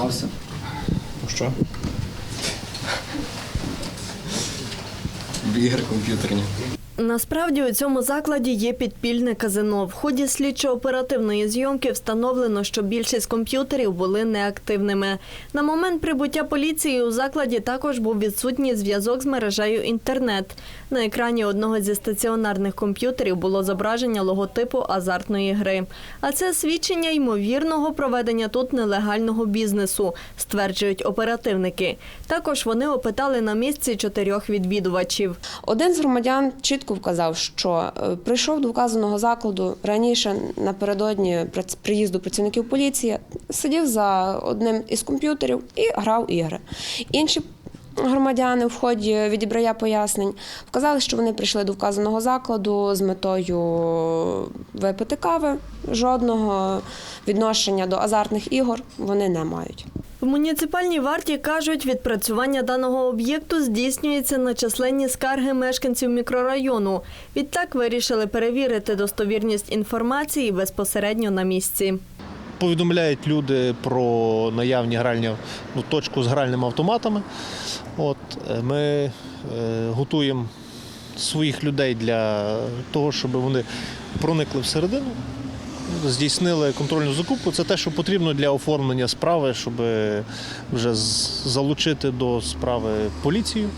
Стався. Ну що? В ігри комп'ютерні. Насправді у цьому закладі є підпільне казино. В ході слідчо-оперативної зйомки встановлено, що більшість комп'ютерів були неактивними. На момент прибуття поліції у закладі також був відсутній зв'язок з мережею інтернет. На екрані одного зі стаціонарних комп'ютерів було зображення логотипу азартної гри. А це свідчення ймовірного проведення тут нелегального бізнесу, стверджують оперативники. Також вони опитали на місці чотирьох відвідувачів. Один з громадян чітко вказав, що е, прийшов до вказаного закладу раніше напередодні приїзду працівників поліції, сидів за одним із комп'ютерів і грав ігри. Інші громадяни в ході відібрання пояснень вказали, що вони прийшли до вказаного закладу з метою випити кави. Жодного відношення до азартних ігор вони не мають. В муніципальній варті кажуть, відпрацювання даного об'єкту здійснюється на численні скарги мешканців мікрорайону. Відтак вирішили перевірити достовірність інформації безпосередньо на місці. Повідомляють люди про наявні гральні ну, точку з гральними автоматами. От, е, ми е, готуємо своїх людей для того, щоб вони проникли всередину, здійснили контрольну закупку. Це те, що потрібно для оформлення справи, щоб вже залучити до справи поліцію.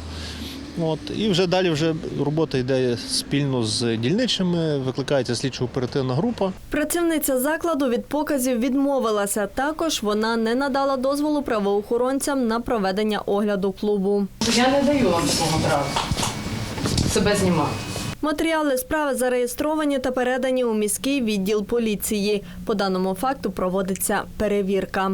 От, і вже далі вже робота йде спільно з дільничими, викликається слідчо-оперативна група. Працівниця закладу від показів відмовилася. Також вона не надала дозволу правоохоронцям на проведення огляду клубу. Я не даю вам такого права. Себе знімати. Матеріали справи зареєстровані та передані у міський відділ поліції. По даному факту проводиться перевірка.